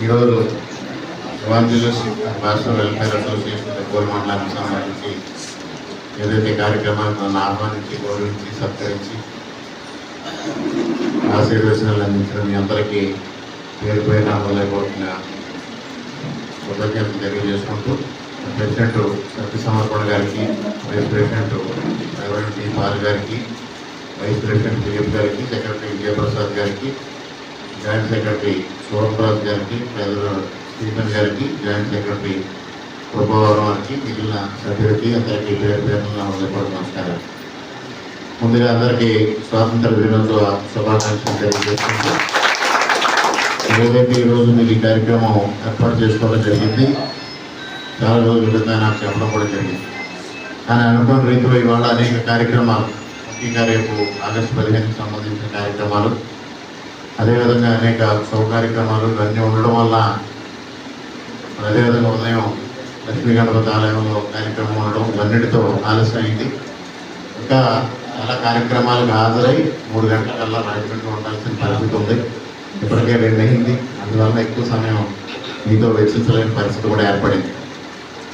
ఈరోజు ఎవాంజలిస్ట్ రాష్ట్ర welfare association goal మండలానికి సంబంధించి ఏదైతే కార్యక్రమాన్ని నన్ను ఆహ్వానించి గౌరవించి సత్కరించి ఆశీర్వచనాలు అందించిన మీ అందరికీ పేరు పేరు అవ్వలేకపోతున్న కృతజ్ఞతలు తెలియజేసుకుంటూ ప్రెసిడెంట్ సత్య సమర్పణ గారికి vice president reverend D. Paul గారికి వైస్ ప్రెసిడెంట్ దిలీప్ గారికి సెక్రటరీ విజయప్రసాద్ గారికి జాయింట్ సెక్రటరీ సూరంరాజు గారికి ట్రెజరర్ స్టీఫెన్ గారికి జాయింట్ సెక్రటరీ కృపవరం గారికి మిగిలిన సభ్యులకి అందరికీ పేరు పేరున నమస్కారం ముందుగా అందరికీ స్వాతంత్ర దినోత్సవ శుభాకాంక్షలు తెలియజేసుకుంటూ ఏదైతే ఈరోజు మీరు ఈ కార్యక్రమం ఏర్పాటు చేసుకోవడం జరిగింది చాలా రోజుల క్రితం నాకు చెప్పడం కూడా జరిగింది. కానీ అనుకున్న రీతిలో ఇవాళ అనేక కార్యక్రమాలు ముఖ్యంగా రేపు ఆగస్టు పదిహేనుకి సంబంధించిన కార్యక్రమాలు అదేవిధంగా అనేక శుభ కార్యక్రమాలు ఇవన్నీ ఉండడం వల్ల అదేవిధంగా ఉదయం లక్ష్మీ గణపతి ఆలయంలో కార్యక్రమం ఉండడం ఇవన్నిటితో ఆలస్యమైంది. ఇంకా చాలా కార్యక్రమాలకు హాజరై మూడు గంటలకల్లా రాజమండ్రి ఉండాల్సిన పరిస్థితి ఉంది. ఇప్పటికే రెండు అయింది. అందువల్ల ఎక్కువ సమయం మీతో వెచ్చించలేని పరిస్థితి కూడా ఏర్పడింది.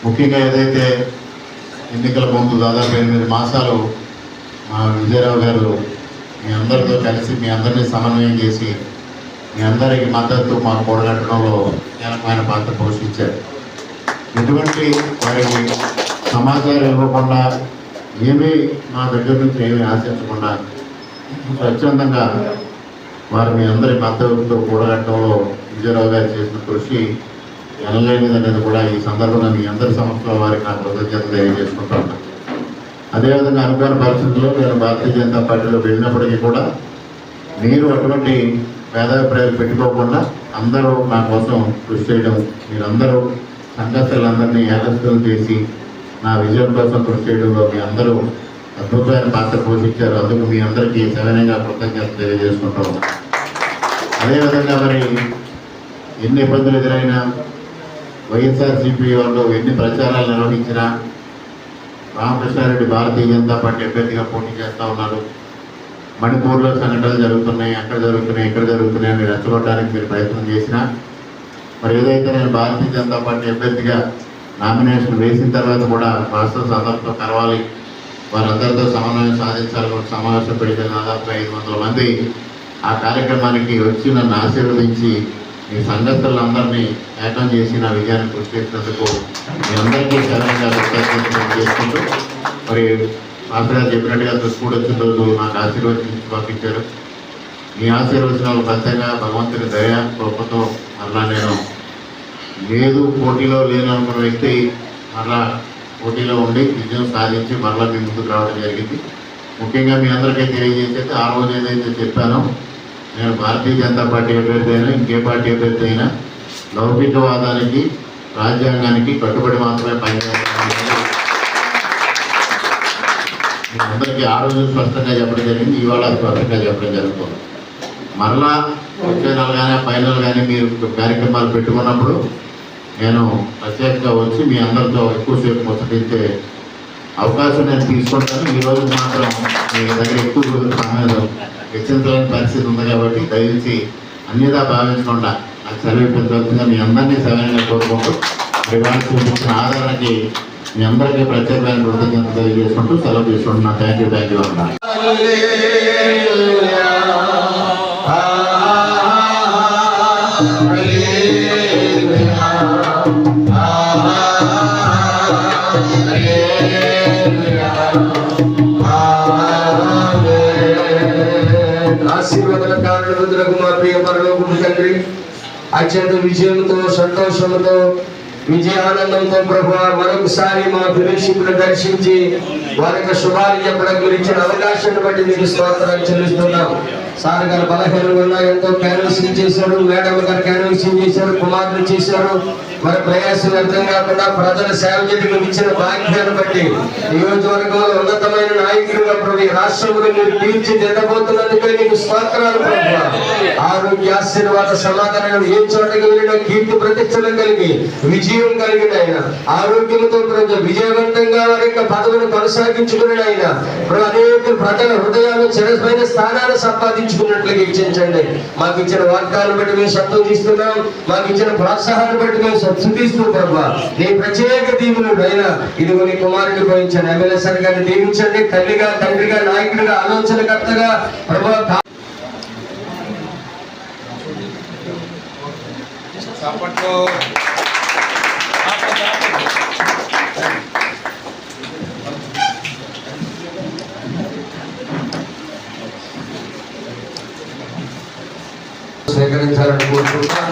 ముఖ్యంగా ఏదైతే ఎన్నికల ముందు దాదాపు ఎనిమిది మాసాలు మా విజయరావు గారు మీ అందరితో కలిసి మీ అందరినీ సమన్వయం చేసి మీ అందరికి మద్దతు మాకు కూడగట్టడంలో కీలకమైన పాత్ర పోషించారు. ఎటువంటి వారికి సమాచారం ఇవ్వకుండా ఏమీ మా దగ్గర నుంచి ఏమీ ఆశించకుండా స్వచ్ఛందంగా వారు మీ అందరి మద్దతుతో కూడగట్టడంలో విజయరావు గారు చేసిన కృషి ఎనలేనిదనేది కూడా ఈ సందర్భంగా మీ అందరి సంస్థల వారికి నా కృతజ్ఞత తెలియజేసుకుంటాను అదేవిధంగా అనుకోని పరిస్థితుల్లో నేను భారతీయ జనతా పార్టీలో వెళ్ళినప్పటికీ కూడా మీరు అటువంటి భేదాభిప్రాయాలు పెట్టుకోకుండా అందరూ నా కోసం కృషి చేయడం మీరందరూ సంఘస్థలందరినీ ఏకస్థలు చేసి నా విజయం కోసం కృషి చేయడంలో మీ అందరూ అద్భుతమైన పాత్ర పోషించారు. అందుకు మీ అందరికీ సవినయంగా కృతజ్ఞత తెలియజేసుకుంటాం. అదేవిధంగా మరి ఎన్ని ఇబ్బందులు ఎదురైనా వైఎస్ఆర్సీపీ వాళ్ళు ఎన్ని ప్రచారాలు నిర్వహించినా రామకృష్ణారెడ్డి భారతీయ జనతా పార్టీ అభ్యర్థిగా పోటీ చేస్తూ ఉన్నారు. మణిపూర్లో సంఘటనలు జరుగుతున్నాయి అక్కడ జరుగుతున్నాయి ఇక్కడ జరుగుతున్నాయి అని రెచ్చగొట్టడానికి మీరు ప్రయత్నం చేసినా మరి ఏదైతే నేను భారతీయ జనతా పార్టీ అభ్యర్థిగా నామినేషన్ వేసిన తర్వాత కూడా మాస్టర్స్ అందరితో కలవాలి వారందరితో సమన్వయం సాధించాలి సమావేశం పెడితే దాదాపు ఐదు వందల మంది ఆ కార్యక్రమానికి వచ్చి నన్ను ఆశీర్వదించి మీ సంఘస్థులందరినీ ఏటం చేసి నా విజయాన్ని కృషి చేసినందుకు మీ అందరికీ సరైన చేసుకుంటూ మరి మాస్టర్ గారు చెప్పినట్టుగా స్కూల్ వచ్చిన రోజు నాకు ఆశీర్వదించి పంపించారు. మీ ఆశీర్వచనాలు ఖచ్చితంగా భగవంతుని దయ కృపతో మరలా నేను లేదు పోటీలో లేను అనుకున్న వ్యక్తి మరలా పోటీలో ఉండి విజయం సాధించి మరలా మీ ముందుకు రావడం జరిగింది. ముఖ్యంగా మీ అందరికీ తెలియజేసేది ఆ రోజు ఏదైతే చెప్పానో నేను భారతీయ జనతా పార్టీ అభ్యర్థి అయినా ఇంకే పార్టీ అభ్యర్థి అయినా లౌకికవాదానికి రాజ్యాంగానికి కట్టుబడి మాత్రమే పనిచేస్తాను అందరికీ ఆ రోజు స్పష్టంగా చెప్పడం జరిగింది ఇవాళ స్పష్టంగా చెప్పడం జరుగుతుంది. మరలా వచ్చే నెల కానీ ఫైనల్ కానీ మీరు కార్యక్రమాలు పెట్టుకున్నప్పుడు నేను ప్రత్యేకంగా వచ్చి మీ అందరితో ఎక్కువసేపు ముచ్చటించే అవకాశం నేను తీసుకుంటాను ఈ రోజు మాత్రం మీ దగ్గర ఎక్కువ సమయంలో సమయం వెచ్చించలేని పరిస్థితి ఉంది కాబట్టి దయచేసి అన్నిదా భావించకుండా నాకు సర్వే పెద్దగా మీ అందరినీ సరైన కోరుకుంటూ ఇవాళ చూపించిన ఆదరణకి మీ అందరికీ ప్రత్యేకమైన కృతజ్ఞత తెలియజేసుకుంటూ సెలవు తీసుకుంటున్నాను. థ్యాంక్ యూ థ్యాంక్ యూ అన్నారు ఆశీర్వాదల మా ప్రియ పరలోకము తండ్రి. అత్యంత విజయంతో సంతోషంతో విజయానందంతో ప్రభు మరొకసారి మా ఫెలోషిప్ను దర్శించి వారి యొక్క శుభాలు చెప్పడం గురించిన అవకాశాన్ని బట్టి మీకు స్తోత్రాలు చెల్లిస్తున్నాం సార్ గారు బలహీనంగా ఉన్నా ఎంతో క్యాన్వసింగ్ చేశాడు మేడం గారు క్యాన్వసింగ్ చేశారు కుమారులు చేశారు. మరి ప్రయాసం వ్యర్థం కాకుండా ప్రజల సేవ చేయడం ఇచ్చిన భాగ్యాన్ని బట్టి నియోజకవర్గంలో ఉన్నతమైన నాయకులుగా ప్రభు రాష్ట్రంలో మీరు తీర్చిదిద్దబోతున్నందుకే నీకు స్తోత్రాలు ప్రభు ఆరోగ్య ఆశీర్వాద సమాధానం ఏ చోటకి వెళ్ళినా కీర్తి ప్రతిష్టలు కలిగి విజయం కలిగిన ఆయన. ఆరోగ్యంతో ప్రజలు విజయవంతంగా వారి యొక్క పదవిని కొనసాగించుకుని ఆయన. అనేక ప్రజల హృదయాలు చిరమైన స్థానాలు సంపాదించారు స్వాధీనించుకున్నట్లుగా ఇచ్చించండి మాకు ఇచ్చిన వాగ్దానం బట్టి మేము సంతోషిస్తున్నాం మాకు ఇచ్చిన ప్రోత్సాహాన్ని బట్టి మేము శుద్ధిస్తూ ప్రభా. నీ ప్రత్యేక దీవులు అయినా ఇదిగో నీ కుమారుని పోయించాను ఎమ్మెల్యే సార్ గారిని దీవించండి. తల్లిగా తండ్రిగా నాయకుడిగా ఆలోచనకర్తగా ప్రభా చప్పట్లు సేకరించాలని కోరుకుంటున్నాను.